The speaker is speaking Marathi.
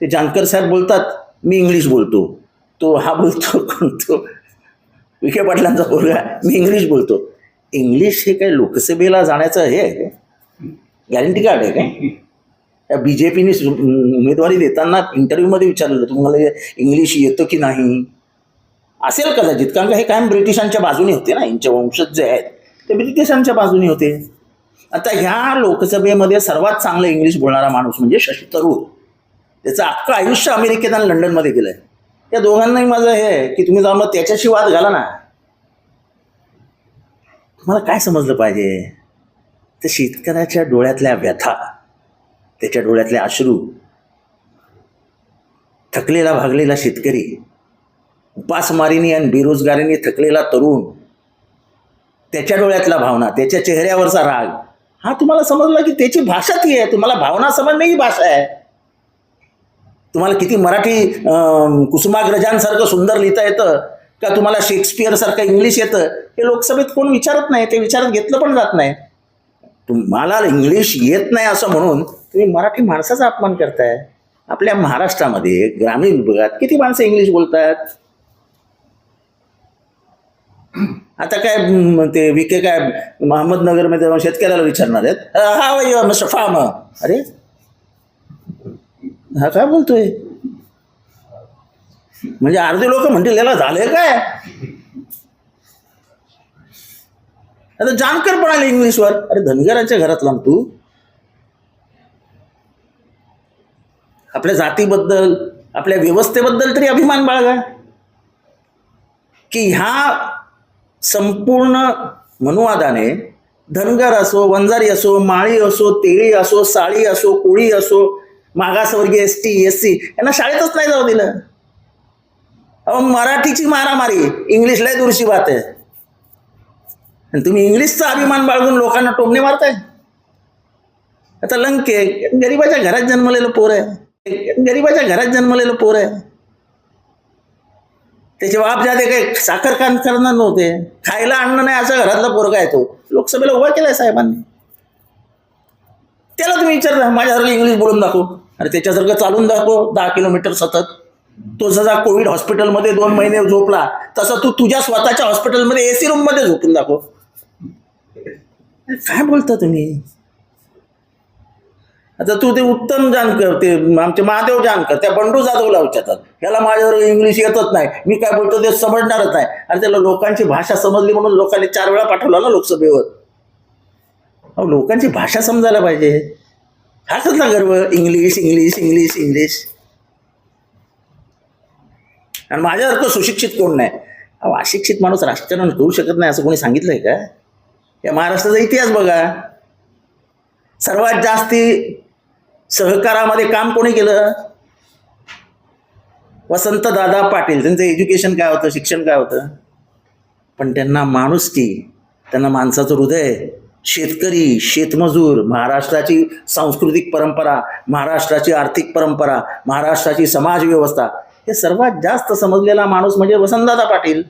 ते जानकर साहेब बोलतात मी इंग्लिश बोलतो. तो हा बोलतो कोण तो विखे पाटलांचा पोरगा मी इंग्लिश बोलतो. इंग्लिश हे काय लोकसभेला जाण्याचं हे आहे गॅरंटी कार्ड आहे काय? त्या बी जे पीने उमेदवारी देताना इंटरव्ह्यूमध्ये विचारलं तुम्हाला इंग्लिश येतं की नाही? असेल कदाचित कारण का हे कायम ब्रिटिशांच्या बाजूने होते ना यांचे वंशज जे आहेत ते ब्रिटिशांच्या बाजूने होते. आता ह्या लोकसभेमध्ये सर्वात चांगलं इंग्लिश बोलणारा माणूस म्हणजे शशी थरूर. त्याचं अख्खं आयुष्य अमेरिकेत आणि लंडनमध्ये गेलं आहे त्या दोघांनाही माझं हे आहे की तुम्ही जाऊन मग त्याच्याशी वाद घाला ना. तुम्हाला काय समजलं पाहिजे? तर शेतकऱ्याच्या डोळ्यातल्या व्यथा त्याच्या डोळ्यातले अश्रू थकलेला भागलेला शेतकरी उपासमारीने आणि बेरोजगारीने थकलेला तरुण त्याच्या डोळ्यातला भावना त्याच्या चेहऱ्यावरचा राग हा तुम्हाला समजला की त्याची भाषा ती आहे. तुम्हाला भावना समजणे ही भाषा आहे. तुम्हाला किती मराठी कुसुमाग्रजांसारखं सुंदर लिहिता येतं का तुम्हाला शेक्सपियरसारखं इंग्लिश येतं हे लोकसभेत कोण विचारत नाही ते विचारात घेतलं पण जात नाही. तुम्हाला इंग्लिश येत नाही असं म्हणून तुम्ही मराठी माणसाचा अपमान करताय. आपल्या महाराष्ट्रामध्ये ग्रामीण विभागात किती माणसं इंग्लिश बोलतात? आता काय ते विके काय अहमदनगरमध्ये शेतकऱ्याला विचारणार आहेत? हा मिस्टर फार्म अरे? हा काय बोलतोय? म्हणजे अर्धे लोक म्हणतील याला झालंय काय? आता जानकर पण आले इंग्लिशवर. अरे धनगराच्या घरातला ना तू? आपल्या जातीबद्दल आपल्या व्यवस्थेबद्दल तरी अभिमान बाळगा. की ह्या संपूर्ण मनुवादाने धनगर असो वंजारी असो माळी असो तेळी असो साळी असो कोळी असो मागासवर्गीय एस टी एस सी यांना शाळेतच नाही जाऊ दिलं. अहो मराठीची मारामारी इंग्लिशला दूरची बात आहे. आणि तुम्ही इंग्लिशचा अभिमान बाळगून लोकांना टोमणे मारताय? आता लंके गरिबाच्या घरात जन्मलेलं पोर आहे. गरिबाच्या घरात जन्मलेलं पोर आहे. त्याचे बाप जाते काही साखर कान करणार नव्हते. खायला आणणं नाही असं घरातला पोरगा आहे तो. लोकसभेला उभा केलाय साहेबांनी. त्याला तुम्ही विचारता माझ्यासारखं इंग्लिश बोलून दाखव. अरे त्याच्यासारखं चालून दाखव दहा किलोमीटर सतत. तो जसा कोविड हॉस्पिटलमध्ये दोन महिने झोपला तसा तू तुझ्या स्वतःच्या हॉस्पिटलमध्ये एसी रूममध्ये झोपून दाखव. काय बोलता तुम्ही? आता तू ते उत्तम जानकर ते आमचे महादेव जानकर त्या बंडू जाधवला विचारतात ह्याला माझ्यावर इंग्लिश येतच नाही. मी काय बोलतो ते समजणारच नाही. आणि त्याला लोकांची भाषा समजली म्हणून लोकांनी चार वेळा पाठवला ना लोकसभेवर. अहो लोकांची भाषा समजायला पाहिजे. हा गर्व इंग्लिश इंग्लिश इंग्लिश इंग्लिश आणि माझ्यासारखं सुशिक्षित कोण नाही? अशिक्षित माणूस राजकारण करू शकत नाही असं कोणी सांगितलंय का? या महाराष्ट्राचा इतिहास बघा. सर्वात जास्ती सहकारामध्ये काम कोणी केलं? वसंत दादा पाटील. त्यांचं एज्युकेशन काय होतं? शिक्षण काय होतं? पण त्यांना माणुसकी त्यांना माणसाचं हृदय. शेतकरी शेतमजूर महाराष्ट्राची सांस्कृतिक परंपरा महाराष्ट्राची आर्थिक परंपरा महाराष्ट्राची समाजव्यवस्था हे सर्वात जास्त समजलेला माणूस म्हणजे वसंतदादा पाटील.